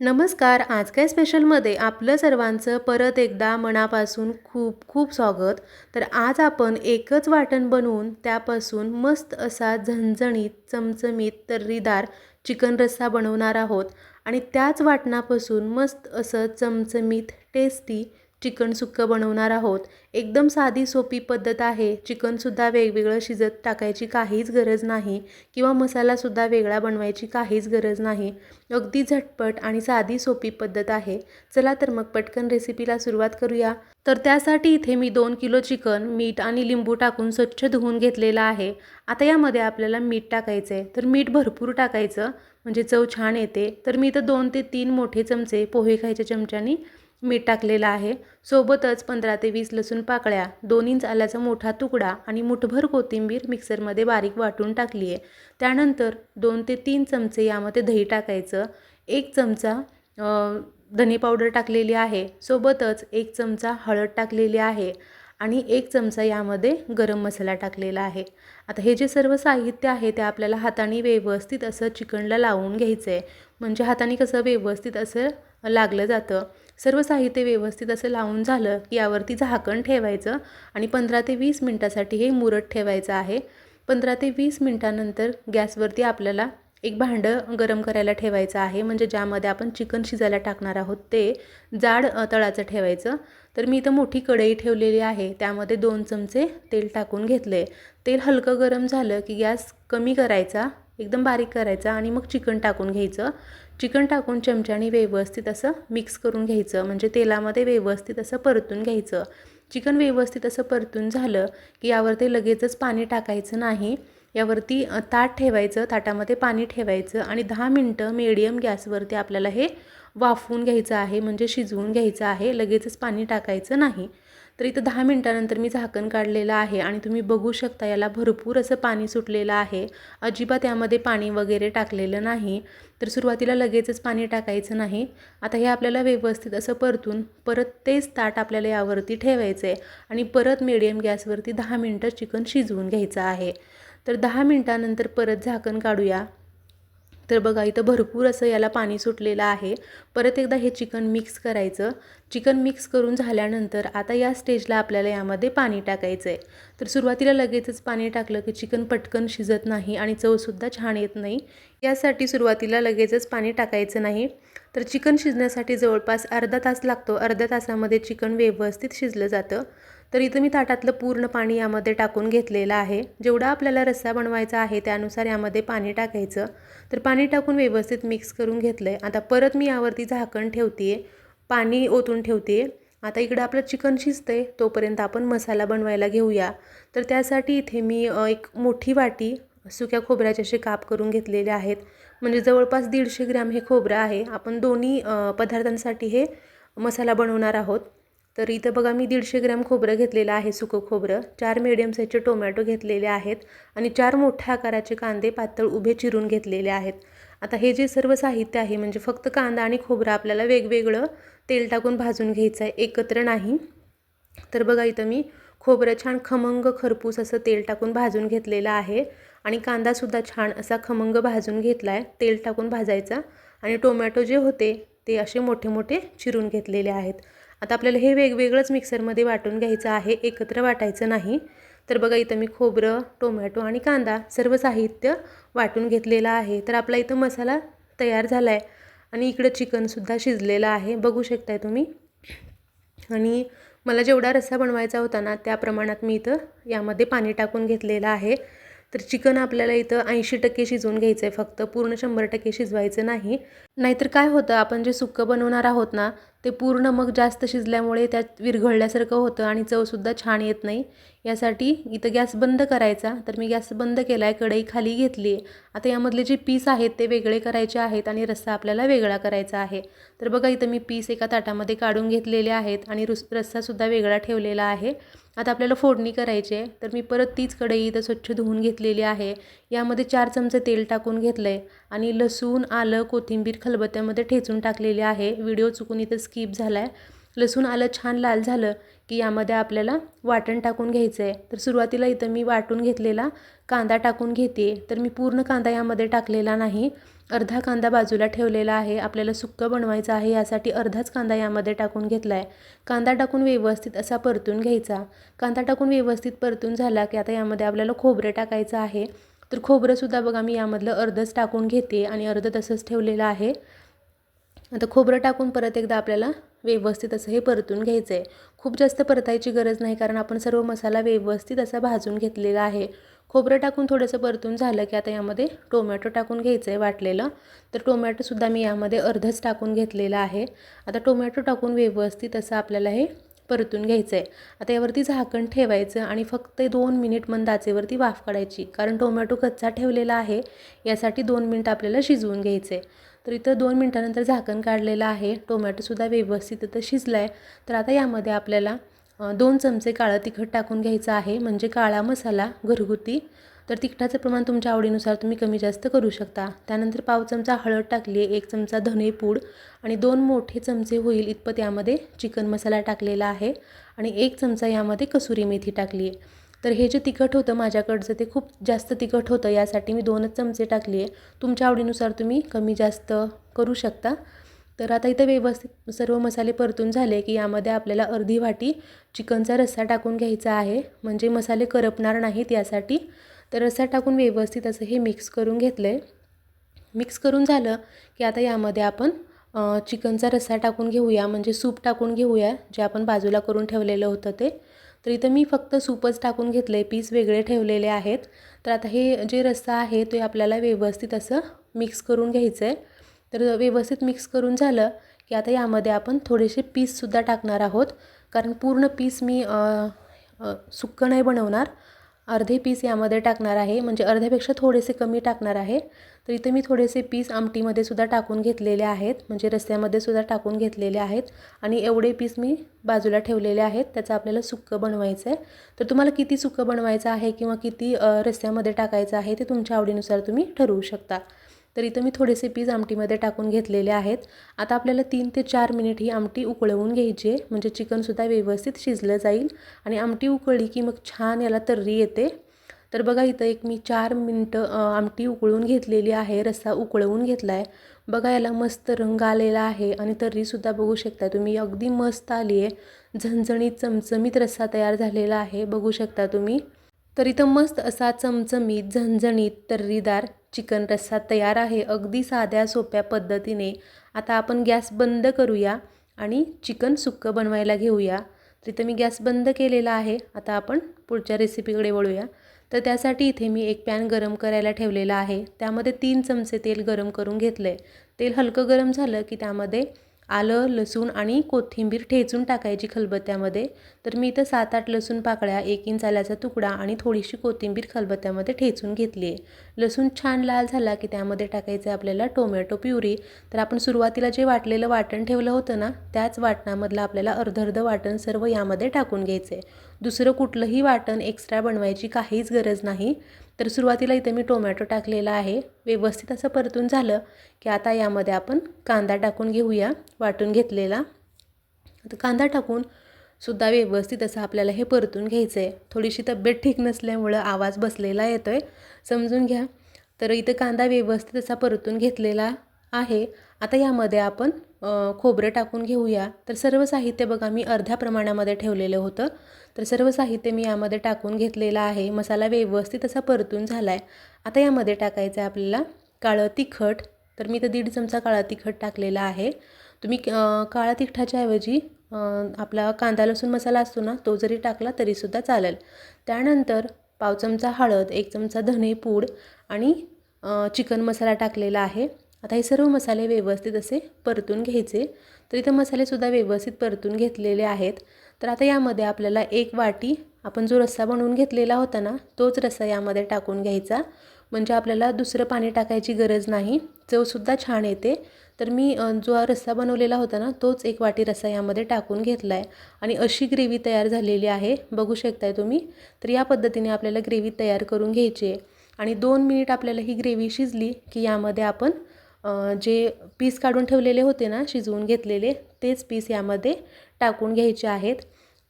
नमस्कार आज काय स्पेशलमध्ये आपलं सर्वांचं परत एकदा मनापासून खूप खूप स्वागत. तर आज आपण एकच वाटण बनवून त्यापासून मस्त असा झणझणीत चमचमीत तर्रीदार चिकन रस्सा बनवणार आहोत. आणि त्याच वाटणापासून मस्त असं चमचमीत टेस्टी चिकन सुक्कं बनवणार आहोत. एकदम साधी सोपी पद्धत आहे. चिकनसुद्धा वेगवेगळं शिजत टाकायची काहीच गरज नाही किंवा मसालासुद्धा वेगळा बनवायची काहीच गरज नाही. अगदी झटपट आणि साधी सोपी पद्धत आहे. चला तर मग पटकन रेसिपीला सुरुवात करूया. तर त्यासाठी इथे मी दोन किलो चिकन मीठ आणि लिंबू टाकून स्वच्छ धुवून घेतलेलं आहे. आता यामध्ये आपल्याला मीठ टाकायचं आहे तर मीठ भरपूर टाकायचं. म्हणजे चव छान येते. तर मी इथं दोन ते तीन मोठे चमचे पोहे खायच्या चमच्यानी मीठ टाकलेलं आहे. सोबतच पंधरा ते वीस लसूण पाकळ्या दोन इंच आल्याचा मोठा तुकडा आणि मुठभर कोथिंबीर मिक्सरमध्ये बारीक वाटून टाकली आहे त्यानंतर दोन ते तीन चमचे यामध्ये दही टाकायचं. एक चमचा धने पावडर टाकलेली आहे. सोबतच एक चमचा हळद टाकलेली आहे आणि एक चमचा यामध्ये गरम मसाला टाकलेला आहे. आता हे जे सर्व साहित्य आहे ते आपल्याला हाताने व्यवस्थित असं चिकनला लावून घ्यायचं आहे म्हणजे हाताने कसं व्यवस्थित असं लागलं जातं. सर्व साहित्य व्यवस्थित असं लावून झालं की यावरती झाकण ठेवायचं आणि पंधरा ते वीस मिनटासाठी हे मुरत ठेवायचं आहे. पंधरा ते वीस मिनटानंतर गॅसवरती आपल्याला एक भांडं गरम करायला ठेवायचं आहे. म्हणजे ज्यामध्ये आपण चिकन शिजायला टाकणार आहोत ते जाड तळाचं ठेवायचं. तर मी इथं मोठी कढई ठेवलेली आहे. त्यामध्ये दोन चमचे तेल टाकून घेतले तेल हलकं गरम झालं की गॅस कमी करायचा एकदम बारीक करायचा आणि मग चिकन टाकून घ्यायचं. चिकन टाकून चमच्याने व्यवस्थित असं मिक्स करून घ्यायचं. म्हणजे तेलामध्ये व्यवस्थित असं परतून घ्यायचं. चिकन व्यवस्थित असं परतून झालं की यावरती लगेचच पाणी टाकायचं नाही. यावरती ताट ठेवायचं ताटामध्ये पाणी ठेवायचं आणि दहा मिनटं मीडियम गॅसवरती आपल्याला हे वाफवून घ्यायचं आहे. म्हणजे शिजवून घ्यायचं आहे. लगेचच पाणी टाकायचं नाही. तर इथं दहा मिनटानंतर मी झाकण काढलेलं आहे आणि तुम्ही बघू शकता याला भरपूर असं पाणी सुटलेलं आहे. अजिबात यामध्ये पाणी वगैरे टाकलेलं नाही. तर सुरुवातीला लगेचच पाणी टाकायचं नाही. आता हे आपल्याला व्यवस्थित असं परतून परत तेच ताट आपल्याला यावरती ठेवायचं आहे आणि परत मिडियम गॅसवरती दहा मिनटं चिकन शिजवून घ्यायचं आहे. तर दहा मिनटानंतर परत झाकण काढूया. तर बघा इथं भरपूर असं याला पाणी सुटलेलं आहे. परत एकदा हे चिकन मिक्स करायचं. चिकन मिक्स करून झाल्यानंतर आता या स्टेजला आपल्याला यामध्ये पाणी टाकायचं आहे तर सुरुवातीला लगेचच पाणी टाकलं की चिकन पटकन शिजत नाही आणि चवसुद्धा छान येत नाही. यासाठी सुरुवातीला लगेचच पाणी टाकायचं नाही. तर चिकन शिजण्यासाठी जवळपास अर्धा तास लागतो. अर्ध्या तासामध्ये चिकन व्यवस्थित शिजलं जातं. तर इथं मी ताटातलं पूर्ण पाणी यामध्ये टाकून घेतलेलं आहे. जेवढा आपल्याला रस्सा बनवायचा आहे त्यानुसार यामध्ये पाणी टाकायचं. तर पाणी टाकून व्यवस्थित मिक्स करून घेतलं आहे आता परत मी यावरती झाकण ठेवते पाणी ओतून ठेवते आता इकडं आपलं चिकन शिजतं आहे तोपर्यंत आपण मसाला बनवायला घेऊया. तर त्यासाठी इथे मी एक मोठी वाटी सुक्या खोबऱ्याचे असे काप करून घेतलेले आहेत. म्हणजे जवळपास दीडशे ग्रॅम हे खोबरं आहे. आपण दोन्ही पदार्थांसाठी हे मसाला बनवणार आहोत. तर इथं बघा मी दीडशे ग्रॅम खोबरं घेतलेलं आहे सुकं खोबरं. चार मिडियम साईजचे टोमॅटो घेतलेले आहेत आणि चार मोठ्या आकाराचे कांदे पातळ उभे चिरून घेतलेले आहेत. आता हे जे सर्व साहित्य आहे म्हणजे फक्त कांदा आणि खोबरं आपल्याला वेगवेगळं तेल टाकून भाजून घ्यायचं आहे एकत्र नाही. तर बघा इथं मी खोबरं छान खमंग खरपूस असं तेल टाकून भाजून घेतलेलं आहे आणि कांदासुद्धा छान असा खमंग भाजून घेतला आहे तेल टाकून भाजायचा. आणि टोमॅटो जे होते ते असे मोठे मोठे चिरून घेतलेले आहेत. आता आपल्याला हे वेगवेगळंच मिक्सरमध्ये वाटून घ्यायचं आहे एकत्र वाटायचं नाही. तर बघा इथं मी खोबरं टोमॅटो आणि कांदा सर्व साहित्य वाटून घेतलेलं आहे. तर आपला इथं मसाला तयार झाला आहे आणि इकडं चिकनसुद्धा शिजलेलं आहे. बघू शकताय तुम्ही. आणि मला जेवढा रस्सा बनवायचा होता ना त्या प्रमाणात मी इथं यामध्ये पाणी टाकून घेतलेलं आहे. तर चिकन आपल्याला इथं ऐंशी टक्के शिजवून घ्यायचं आहे फक्त पूर्ण शंभर टक्के शिजवायचं नाही. नाहीतर काय होतं आपण जे सुक्कं बनवणार आहोत ना ते पूर्ण मग जास्त शिजल्यामुळे त्यात विरघळल्यासारखं होतं आणि चवसुद्धा छान येत नाही. यासाठी इथं गॅस बंद करायचा. तर मी गॅस बंद केला आहे कढई खाली घेतली आहे. आता यामधले जे पीस आहेत ते वेगळे करायचे आहेत आणि रस्सा आपल्याला वेगळा करायचा आहे. तर बघा इथं मी पीस एका ताटामध्ये काढून घेतलेले आहेत आणि रुस रस्सासुद्धा वेगळा ठेवलेला आहे. आता आपल्याला फोडणी करायची आहे तर मी परत तीच कढई इथं स्वच्छ धुवून घेतलेली आहे. यामध्ये चार चमचे तेल टाकून घेतलं आहे आणि लसूण आलं कोथिंबीर खलबत्त्यामध्ये ठेचून टाकलेले आहे. व्हिडिओ चुकून इथं स्किप झाला आहे लसूण आलं छान लाल झालं की यामध्ये आपल्याला वाटण टाकून घ्यायचं आहे तर सुरुवातीला इथं मी वाटून घेतलेला कांदा टाकून घेते. तर मी पूर्ण कांदा यामध्ये टाकलेला नाही. अर्धा कांदा बाजूला ठेवलेला आहे. आपल्याला सुक्कं बनवायचं आहे यासाठी अर्धाच कांदा यामध्ये टाकून घेतला आहे कांदा टाकून व्यवस्थित असा परतून घ्यायचा. कांदा टाकून व्यवस्थित परतून झाला की आता यामध्ये आपल्याला खोबरं टाकायचं आहे. तर खोबरंसुद्धा बघा मी यामधलं अर्धच टाकून घेते आणि अर्ध तसंच ठेवलेलं आहे. आता खोबरं टाकून परत एकदा आपल्याला व्यवस्थित असं हे परतून घ्यायचं आहे खूप जास्त परतायची गरज नाही कारण आपण सर्व मसाला व्यवस्थित असा भाजून घेतलेला आहे. खोबरं टाकून थोडंसं परतून झालं की आता यामध्ये टोमॅटो टाकून घ्यायचं आहे वाटलेलं. तर टोमॅटोसुद्धा मी यामध्ये अर्धच टाकून घेतलेलं आहे. आता टोमॅटो टाकून व्यवस्थित असं आपल्याला हे परतून घ्यायचं आहे आता यावरती झाकण ठेवायचं आणि फक्त दोन मिनिट मंद आचेवरती वाफ काढायची कारण टोमॅटो कच्चा ठेवलेला आहे यासाठी दोन मिनिट आपल्याला शिजवून घ्यायचं आहे तर इथं दोन मिनटानंतर झाकण काढलेलं आहे. टोमॅटोसुद्धा व्यवस्थित इथं शिजला आहे तर आता यामध्ये आपल्याला दोन चमचे काळं तिखट टाकून घ्यायचं आहे म्हणजे काळा मसाला घरगुती. तर तिखटाचं प्रमाण तुमच्या आवडीनुसार तुम्ही कमी जास्त करू शकता. त्यानंतर पाव चमचा हळद टाकली आहे एक चमचा धने पूड आणि दोन मोठे चमचे होईल इतपत यामध्ये चिकन मसाला टाकलेला आहे आणि एक चमचा यामध्ये कसुरी मेथी टाकली आहे. तर हे जे तिखट होतं माझ्याकडचं ते खूप जास्त तिखट होतं यासाठी मी दोनच चमचे टाकली आहे. तुमच्या आवडीनुसार तुम्ही कमी जास्त करू शकता. तर आता इथं व्यवस्थित सर्व मसाले परतून झाले की यामध्ये आपल्याला अर्धी वाटी चिकनचा रस्सा टाकून घ्यायचा आहे. म्हणजे मसाले करपणार नाहीत यासाठी. तर रस्सा टाकून व्यवस्थित असं हे मिक्स करून घेतलं आहे मिक्स करून झालं की आता यामध्ये आपण चिकनचा रस्सा टाकून घेऊया. म्हणजे सूप टाकून घेऊया जे आपण बाजूला करून ठेवलेलं होतं ते. तर इथं मी फक्त सूपच टाकून घेतलं आहे पीस वेगळे ठेवलेले आहेत. तर आता हे जे रस्सा आहे ते आपल्याला व्यवस्थित असं मिक्स करून घ्यायचं आहे तर व्यवस्थित मिक्स करून झालं की आता यामध्ये आपण थोडेसे पीससुद्धा टाकणार आहोत. कारण पूर्ण पीस मी सुक्कं नाही बनवणार. अर्धे पीस यामध्ये टाकणार आहे. म्हणजे अर्ध्यापेक्षा थोडेसे कमी टाकणार आहे. तर इथे मी थोडेसे पीस आमटीमध्ये सुद्धा टाकून घेतलेले आहेत. म्हणजे रस्त्यामध्ये सुद्धा टाकून घेतलेले आहेत. आणि एवढे पीस मी बाजूला ठेवलेले आहेत. त्याचं आपल्याला सुक्कं बनवायचं आहे तर तुम्हाला किती सुक्कं बनवायचं आहे किंवा किती रस्त्यामध्ये टाकायचं आहे ते तुमच्या आवडीनुसार तुम्ही ठरवू शकता. तर इथं मी थोडेसे पीस आमटीमध्ये टाकून घेतलेले आहेत. आता आपल्याला तीन ते चार मिनिट ही आमटी उकळवून घ्यायची आहे. म्हणजे चिकनसुद्धा व्यवस्थित शिजलं जाईल आणि आमटी उकळली की मग छान याला तर्री येते. तर बघा इथं एक मी चार मिनटं आमटी उकळून घेतलेली आहे. रस्सा उकळवून घेतला आहे बघा याला मस्त रंग आलेला आहे आणि तर्रीसुद्धा बघू शकता तुम्ही. अगदी मस्त आली आहे. झणझणीत चमचमीत रस्सा तयार झालेला आहे. बघू शकता तुम्ही. तर इथं मस्त असा चमचमीत झणझणीत तर्रीदार चिकन रस्सा तयार आहे. अगदी साध्या सोप्या पद्धतीने. आता आपण गॅस बंद करूया आणि चिकन सुक्कं बनवायला घेऊया. तर इथं मी गॅस बंद केलेला आहे. आता आपण पुढच्या रेसिपीकडे वळूया. तर त्यासाठी इथे मी एक पॅन गरम करायला ठेवलेला आहे. त्यामध्ये तीन चमचे तेल गरम करून घेतलं आहे तेल हलकं गरम झालं की त्यामध्ये आलं लसूण आणि कोथिंबीर ठेचून टाकायची खलबत्त्यामध्ये. तर मी इथं सात आठ लसूण पाकळ्या एक इंच आल्याचा तुकडा आणि थोडीशी कोथिंबीर खलबत्त्यामध्ये ठेचून घेतली आहे लसूण छान लाल झाला की त्यामध्ये टाकायचं आहे आपल्याला टोमॅटो प्युरी. तर आपण सुरुवातीला जे वाटलेलं वाटण ठेवलं होतं ना त्याच वाटणामधलं आपल्याला अर्ध अर्ध वाटण सर्व यामध्ये टाकून घ्यायचं आहे दुसरं कुठलंही वाटण एक्स्ट्रा बनवायची काहीच गरज नाही. तर सुरुवातीला इथे मी टोमॅटो टाकलेला आहे. व्यवस्थित असं परतून झालं की आता यामध्ये आपण कांदा टाकून घेऊया वाटून घेतलेला. तर कांदा टाकून सुद्धा व्यवस्थित असं आपल्याला हे परतून घ्यायचं आहे. थोडीशी तब्येत ठीक नसल्यामुळं आवाज बसलेला येतो आहे समजून घ्या. तर इथं कांदा व्यवस्थित असा परतून घेतलेला आहे. आता यामध्ये आपण खोबरं टाकून घेऊया. तर सर्व साहित्य बघा मी अर्ध्या प्रमाणामध्ये ठेवलेलं होतं. तर सर्व साहित्य मी यामध्ये टाकून घेतलेलं आहे. मसाला व्यवस्थित असा परतून झाला आहे आता यामध्ये टाकायचं आहे आपल्याला काळं तिखट. तर मी तर दीड चमचा काळा तिखट टाकलेला आहे. तुम्ही काळा तिखटाच्या ऐवजी आपला कांदा लसूण मसाला असतो ना तो जरी टाकला तरीसुद्धा चालेल. त्यानंतर पाव चमचा हळद एक चमचा धने पूड आणि चिकन मसाला टाकलेला आहे. आता हे सर्व मसाले व्यवस्थित असे परतून घ्यायचे. तर इथं मसालेसुद्धा व्यवस्थित परतून घेतलेले आहेत. तर आता यामध्ये आपल्याला एक वाटी आपण जो रस्सा बनवून घेतलेला होता ना तोच रस्सा यामध्ये टाकून घ्यायचा. म्हणजे आपल्याला दुसरं पाणी टाकायची गरज नाही. चवसुद्धा छान येते. तर मी जो हा रस्सा बनवलेला होता ना तोच एक वाटी रस्सा यामध्ये टाकून घेतला आहे आणि अशी ग्रेव्ही तयार झालेली आहे. बघू शकताय तुम्ही. तर या पद्धतीने आपल्याला ग्रेव्ही तयार करून घ्यायची आहे. आणि दोन मिनिट आपल्याला ही ग्रेव्ही शिजली की यामध्ये आपण जे पीस काढून ठेवलेले होते ना शिजवून घेतलेले तेच पीस यामध्ये टाकून घ्यायचे आहेत.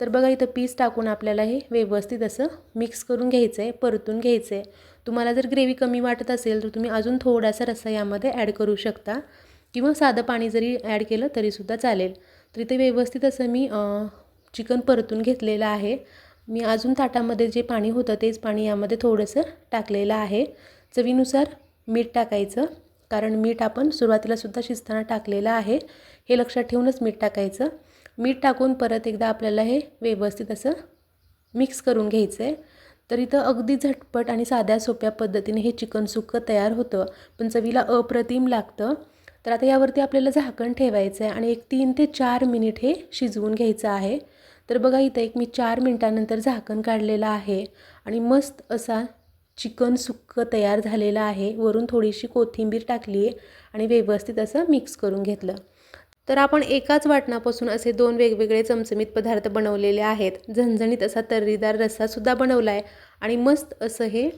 तर बघा इथं पीस टाकून आपल्याला हे व्यवस्थित असं मिक्स करून घ्यायचं आहे परतून घ्यायचं आहे तुम्हाला जर ग्रेव्ही कमी वाटत असेल तर तुम्ही अजून थोडासा रस्सा यामध्ये ॲड करू शकता. किंवा साधं पाणी जरी ॲड केलं तरीसुद्धा चालेल. तर इथे व्यवस्थित असं मी चिकन परतून घेतलेलं आहे. मी अजून ताटामध्ये जे पाणी होतं तेच पाणी यामध्ये थोडंसं टाकलेलं आहे. चवीनुसार मीठ टाकायचं. कारण मीठ आपण सुरुवातीलासुद्धा शिजताना टाकलेलं आहे. हे लक्षात ठेवूनच मीठ टाकायचं. मीठ टाकून परत एकदा आपल्याला हे व्यवस्थित असं मिक्स करून घ्यायचं आहे तर इथं अगदी झटपट आणि साध्या सोप्या पद्धतीने हे चिकन सुक्कं तयार होतं. पण चवीला अप्रतिम लागतं. तर आता यावरती आपल्याला झाकण ठेवायचं आहे आणि एक तीन ते चार मिनिट हे शिजवून घ्यायचं आहे. तर बघा इथं एक मी चार मिनटानंतर झाकण काढलेलं आहे आणि मस्त असा चिकन सुक्कं तयार झालेलं आहे. वरून थोडीशी कोथिंबीर टाकली आहे आणि व्यवस्थित असं मिक्स करून घेतलं. तर आपण एकाच वाटणापासून असे दोन वेगवेगळे चमचमीत पदार्थ बनवलेले आहेत. झणझणीत असा तर्रीदार रस्सासुद्धा बनवला आहे आणि मस्त असं हे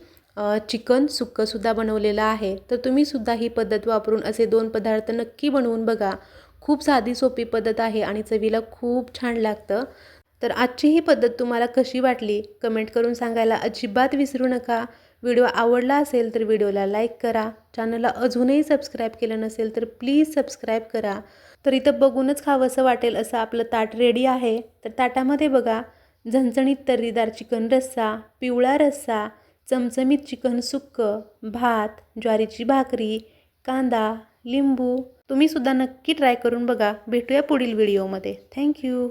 चिकन सुक्कंसुद्धा बनवलेलं आहे. तर तुम्हीसुद्धा ही पद्धत वापरून असे दोन पदार्थ नक्की बनवून बघा. खूप साधी सोपी पद्धत आहे आणि चवीला खूप छान लागतं. तर आजची ही पद्धत तुम्हाला कशी वाटली? कमेंट करून सांगायला अजिबात विसरू नका. व्हिडिओ आवडला असेल तर व्हिडिओला लाईक करा. चॅनलला अजूनही सबस्क्राईब केलं नसेल तर प्लीज सबस्क्राईब करा. तर इथं बघूनच खावंसं वाटेल असं आपलं ताट रेडी आहे. तर ताटामध्ये बघा झणझणीत तर्रीदार चिकन रस्सा पिवळा रस्सा चमचमीत चिकन सुक्कं भात ज्वारीची भाकरी कांदा लिंबू तुम्हीसुद्धा नक्की ट्राय करून बघा. भेटूया पुढील व्हिडिओमध्ये थँक्यू